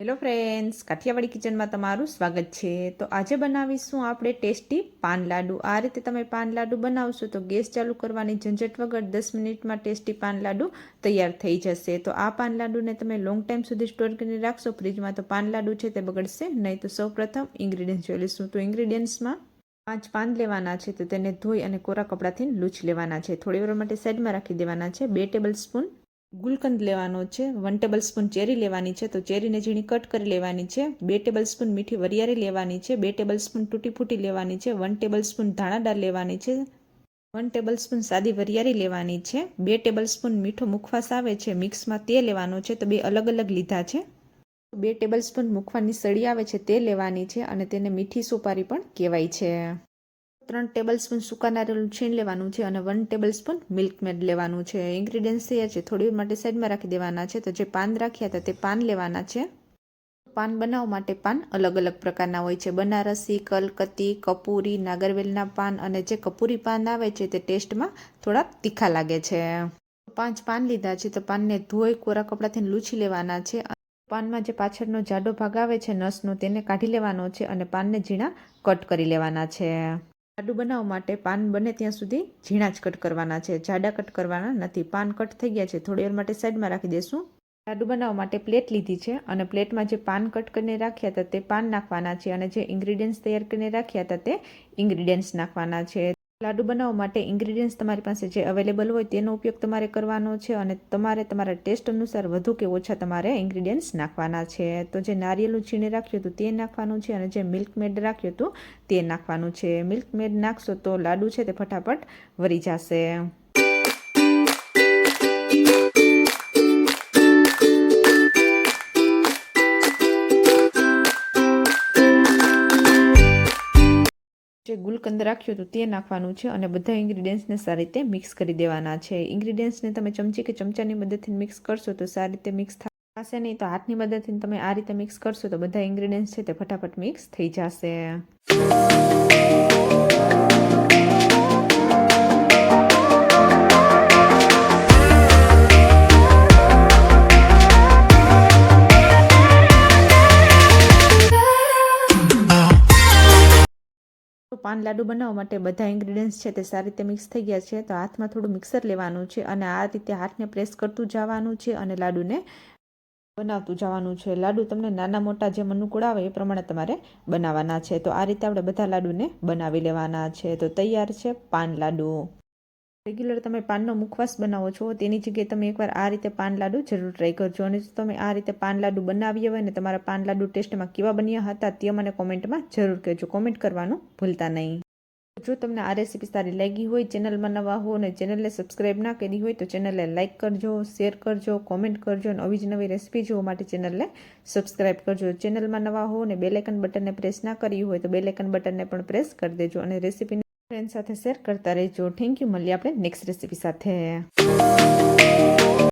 Hello friends Kathiawadi કિચનમાં તમારું સ્વાગત છે. તો આજે બનાવીશું આપણે ટેસ્ટી પાન લાડુ. આ રીતે તમે પાન લાડુ બનાવશો તો ગેસ ચાલુ કરવાની ઝંઝટ વગર દસ મિનિટમાં ટેસ્ટી પાન લાડુ તૈયાર થઈ જશે. તો આ પાન લાડુને તમે લોંગ ટાઈમ સુધી સ્ટોર કરીને રાખશો. ફ્રીજમાં તો પાન લાડુ છે તે બગડશે નહીં તો સૌપ્રથમ ઇન્ગ્રીડિયન્ટ્સ જોઈ લઈશું. તો ઇન્ગ્રીડિયન્ટ્સમાં પાંચ પાન લેવાના છે તો તેને ધોઈ અને કોરા કપડાથી લૂછી લેવાના છે. થોડી વાર માટે સાઈડમાં રાખી દેવાના છે. બે ટેબલ સ્પૂન ગુલકંદ લેવાનો છે વન ટેબલ સ્પૂન ચેરી લેવાની છે, તો ચેરીને ઝીણી કટ કરી લેવાની છે, બે ટેબલ સ્પૂન મીઠી વરિયાળી લેવાની છે, બે ટેબલ સ્પૂન તૂટી ફૂટી લેવાની છે વન ટેબલ સ્પૂન ધાણાદાર લેવાની છે વન ટેબલ સ્પૂન સાદી વરિયાળી લેવાની છે, બે ટેબલ સ્પૂન મીઠો મુખવાસ આવે છે, મિક્સમાં તે લેવાનો છે, તો બે અલગ અલગ લીધા છે. બે ટેબલ સ્પૂન મુખવાની સળી આવે છે, તે લેવાની છે અને તેને મીઠી સુપારી પણ કહેવાય છે. ત્રણ ટેબલસ્પૂન સૂકા નારિયેળનું છીણ લેવાનું છે અને one table spoon Milkmaid લેવાનું છે. ઇન્ગ્રીડિયન્ટ્સ તૈયાર છે, થોડી માટે સાઈડમાં રાખી દેવાના છે. તો જે પાન રાખ્યા હતા તે પાન લેવાના છે. પાન બનાવવા માટે પાન અલગ અલગ પ્રકારના હોય છે. બનારસી, કલકત્તી, કપૂરી, નાગરવેલના પાન અને જે કપૂરી પાન આવે છે તે ટેસ્ટમાં થોડા તીખા લાગે છે. પાંચ પાન લીધા છે, તો પાનને ધોઈ કોરા કપડાથી લૂછી લેવાના છે. પાનમાં જે પાછળનો જાડો ભાગ આવે છે નસનો, તેને કાઢી લેવાનો છે અને પાનને ઝીણા કટ કરી લેવાના છે. લાડુ બનાવવા માટે પાન બને ત્યાં સુધી ઝીણા જ કટ કરવાના છે. જાડા કટ કરવાના નથી. પાન કટ થઈ ગયા છે. થોડી વાર માટે સાઈડમાં રાખી દઈશું લાડુ બનાવવા માટે પ્લેટ લીધી છે અને પ્લેટમાં જે પાન કટ કરીને રાખ્યા હતા તે પાન નાખવાના છે અને જે ઇન્ગ્રીડિયન્ટ્સ તૈયાર કરીને રાખ્યા હતા તે ઇન્ગ્રીડિયન્ટ્સ નાખવાના છે. લાડુ બનાવવા માટે ઇન્ગ્રીડિયન્ટ્સ તમારી પાસે જે અવેલેબલ હોય તેનો ઉપયોગ તમારે કરવાનો છે અને તમારે તમારા ટેસ્ટ અનુસાર વધુ કે ઓછા તમારે ઇન્ગ્રીડિયન્ટ્સ નાખવાના છે. તો જે નારિયેલું છીણે રાખ્યું હતું તે નાખવાનું છે અને જે મિલ્ક મેડ રાખ્યું હતું તે નાખવાનું છે. મિલ્ક મેડ નાખશો તો લાડુ છે તે ફટાફટ વરી જશે. જે ગુલકંદ રાખ્યું હતું તે નાખવાનું છે અને બધા ઇન્ગ્રીડિયન્ટ્સને સારી રીતે મિક્સ કરી દેવાના છે. ઇન્ગ્રીડિયન્ટ્સને તમે ચમચી કે ચમચાની મદદથી મિક્સ કરશો તો સારી રીતે મિક્સ થશે નહીં. તો હાથની મદદથી તમે આ રીતે મિક્સ કરશો તો બધા ઇન્ગ્રીડિયન્ટ્સ છે તે ફટાફટ મિક્સ થઈ જશે. પાન લાડુ બનાવવા માટે બધા ઇન્ગ્રીડિયન્ટ્સ છે તે સારી રીતે મિક્સ થઈ ગયા છે. તો હાથમાં થોડું મિક્સર લેવાનું છે અને આ રીતે હાથને પ્રેસ કરતું જવાનું છે અને લાડુને બનાવતું જવાનું છે. લાડુ તમને નાના મોટા જેમ અનુકૂળ આવે એ પ્રમાણે તમારે બનાવવાના છે. તો આ રીતે આપણે બધા લાડુને બનાવી લેવાના છે. તો તૈયાર છે પાન લાડુ. રેગ્યુલર તમે પાનનો મુખવાસ બનાવો છો, તેની જગ્યાએ તમે એકવાર આ રીતે પાન લાડુ જરૂર ટ્રાય કરજો. અને જો તમે આ રીતે પાન લાડુ બનાવ્યા હોય ને, તમારા પાન લાડુ ટેસ્ટમાં કેવા બન્યા હતા, તે મને કોમેન્ટમાં જરૂર કહેજો. કોમેન્ટ કરવાનું ભૂલતા નહીં. જો તમને આ રેસીપી સારી લાગી હોય ચેનલમાં નવા હો અને ચેનલને સબસ્ક્રાઈબ ના કરી હોય, તો ચેનલને લાઇક કરજો શેર કરજો કોમેન્ટ કરજો અને આવી જ નવી રેસીપી જોવા માટે ચેનલને સબસ્ક્રાઇબ કરજો. ચેનલમાં નવા હો અને બેલેકન બટનને પ્રેસ ના કર્યું હોય, તો બેલેકન બટનને પણ પ્રેસ કરી દેજો અને રેસીપીને ફ્રેન્ડ સાથે શેર કરતા રહેજો. થેન્ક યુ મળીએ આપણે નેક્સ્ટ રેસીપી સાથે.